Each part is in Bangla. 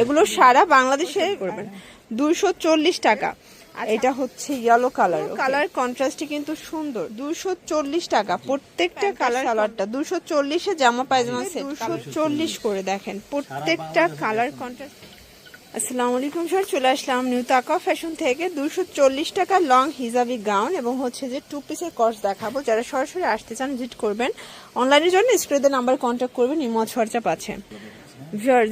এগুলো সারা বাংলাদেশে দুইশো চল্লিশ টাকা। এটা হচ্ছে ইয়েলো কালার কালার কন্ট্রাস্টে কিন্তু সুন্দর। দুশো চল্লিশ টাকা প্রত্যেকটা কালার কালারটা দুশো চল্লিশে জামা পায়জামা সেট দুশো চল্লিশ করে দেখেন। প্রত্যেকটা কালার কন্ট্রাস্ট আসসালামু আলাইকুম স্যার চলে আসলাম নিউ তাকা ফ্যাশন থেকে। দুশো চল্লিশ টাকা লং হিজাবি গাউন এবং হচ্ছে যে টু পিসের কর্স দেখাবো। যারা সরাসরি আসতে চান ভিজিট করবেন। অনলাইনের জন্য স্ক্রিনের নাম্বার কন্ট্যাক্ট করবেন। ইমজ খরচা পাচ্ছেন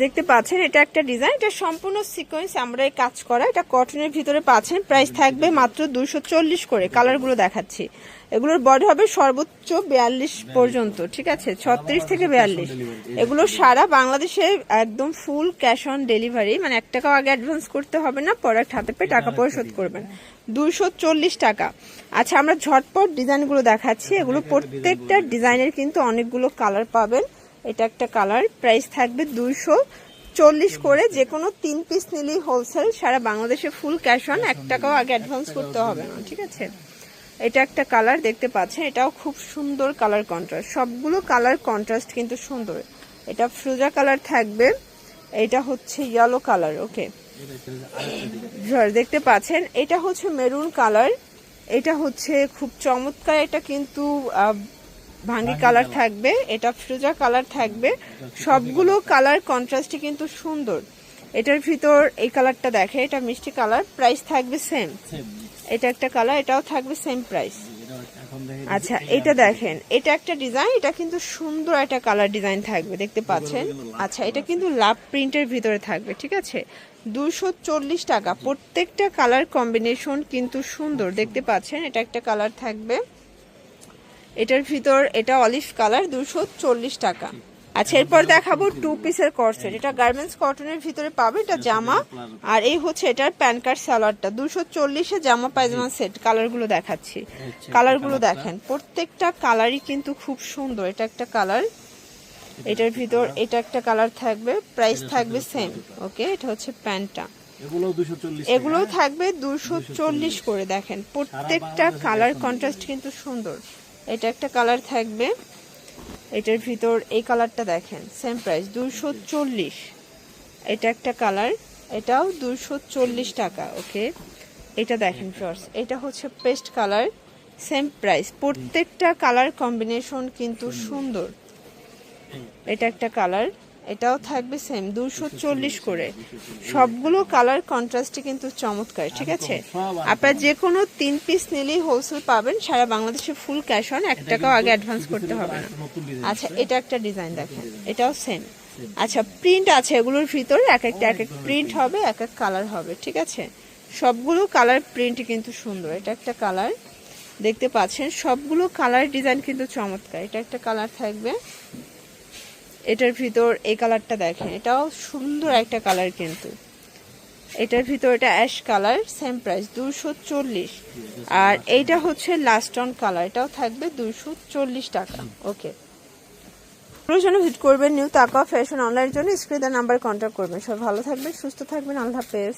দেখতে পাচ্ছেন এটা একটা ডিজাইন এটা সম্পূর্ণ সিকোয়েন্স আমরা এই কাজ করা এটা কটনের ভিতরে পাচ্ছেন প্রাইস থাকবে মাত্র দুশো চল্লিশ করে কালারগুলো দেখাচ্ছি। এগুলোর বডি হবে সর্বোচ্চ বিয়াল্লিশ পর্যন্ত ঠিক আছে? ছত্রিশ থেকে বিয়াল্লিশ। এগুলো সারা বাংলাদেশে একদম ফুল ক্যাশ অন ডেলিভারি মানে এক টাকাও আগে অ্যাডভান্স করতে হবে না প্রোডাক্ট হাতে পেয়ে টাকা পরিশোধ করবেন। দুশো চল্লিশ টাকা। আচ্ছা আমরা ঝটপট ডিজাইনগুলো দেখাচ্ছি এগুলো প্রত্যেকটা ডিজাইনের কিন্তু অনেকগুলো কালার পাবেন। এটা একটা কালার। প্রাইস থাকবে দুইশো চল্লিশ করে যে কোনো তিন পিস নিলেই হোলসেল সারা বাংলাদেশে ফুল ক্যাশ অন এক টাকাও আগে অ্যাডভান্স করতে হবে না, ঠিক আছে? এটা একটা কালার দেখতে পাচ্ছেন, এটাও খুব সুন্দর কালার কন্ট্রাস্ট সবগুলো কালার কন্ট্রাস্ট কিন্তু সুন্দর। এটা ফ্রুজা কালার থাকবে, এটা হচ্ছে ইয়েলো কালার ওকে দেখতে পাচ্ছেন, এটা হচ্ছে মেরুন কালার, এটা হচ্ছে খুব চমৎকার, এটা কিন্তু ভাঙ্গি কালার থাকবে এটা ফ্রুজা কালার থাকবে। সবগুলো কালার কন্ট্রাস্টই কিন্তু সুন্দর। এটার ভিতর এই কালারটা দেখে এটা মিষ্টি কালার প্রাইস থাকবে সেম এটা একটা কালার এটাও থাকবে সেম প্রাইস আচ্ছা এটা দেখেন এটা একটা ডিজাইন এটা কিন্তু সুন্দর একটা কালার ডিজাইন থাকবে দেখতে পাচ্ছেন? আচ্ছা এটা কিন্তু লাভ প্রিন্টের ভিতরে থাকবে ঠিক আছে? দুশো চল্লিশ টাকা প্রত্যেকটা কালার কম্বিনেশন কিন্তু সুন্দর দেখতে পাচ্ছেন? এটা একটা কালার থাকবে। এটার ভিতর এটা অলিভ কালার দুশো চল্লিশ টাকা। আচ্ছা এরপর দেখাবো টু পিসের কর্সেট এটা গার্মেন্টস কটনের ভিতরে পাবে এটা জামা। আর এই হচ্ছে এটার প্যান কার্ড সালোয়ারটা দুশো চল্লিশে জামা পায়জামা সেট কালারগুলো দেখাচ্ছি। কালারগুলো দেখেন প্রত্যেকটা কালারই কিন্তু খুব সুন্দর। এটা একটা কালার এটার ভিতর এটা একটা কালার থাকবে প্রাইস থাকবে সেম ওকে এটা হচ্ছে প্যান্টটা এগুলো এগুলো থাকবে দুশো চল্লিশ করে দেখেন। প্রত্যেকটা কালার কন্ট্রাস্ট কিন্তু সুন্দর। এটা একটা কালার থাকবে। এটার ভিতর এই কালারটা দেখেন সেম প্রাইস দুশো চল্লিশ। এটা একটা কালার, এটাও দুশো চল্লিশ টাকা ওকে এটা দেখেন ফ্রস এটা হচ্ছে পেস্ট কালার সেম প্রাইস প্রত্যেকটা কালার কম্বিনেশন কিন্তু সুন্দর। এটা একটা কালার। এটাও থাকবে সেম দুশো চল্লিশ করে। সবগুলো কালার কন্ট্রাস্টে কিন্তু চমৎকার ঠিক আছে? আপনার যে কোনো তিন পিস নিলেই হোলসেল পাবেন সারা বাংলাদেশে ফুল ক্যাশ অন এক টাকাও আগে অ্যাডভান্স করতে হবে না। আচ্ছা এটা একটা ডিজাইন দেখেন এটাও সেম আচ্ছা প্রিন্ট আছে এগুলোর ভিতরে এক একটা এক এক প্রিন্ট হবে এক এক কালার হবে ঠিক আছে? সবগুলো কালার প্রিন্ট কিন্তু সুন্দর এটা একটা কালার দেখতে পাচ্ছেন? সবগুলো কালার ডিজাইন কিন্তু চমৎকার এটা একটা কালার থাকবে। এটার ভিতর এই কালারটা দেখেন, এটাও সুন্দর একটা কালার কিন্তু। এটার ভিতর এটা অ্যাশ কালার সেম প্রাইস দুশো চল্লিশ। আর এইটা হচ্ছে লাস্ট অন কালার এটাও থাকবে দুশো চল্লিশ টাকা। ওকে জন্য ভিজিট করবেন নিউ তাকা ফ্যাশন অনলাইনের জন্য স্ক্রিনের নাম্বার কন্ট্যাক্ট করবেন। সব ভালো থাকবেন, সুস্থ থাকবেন, আল্লাহ হাফেজ।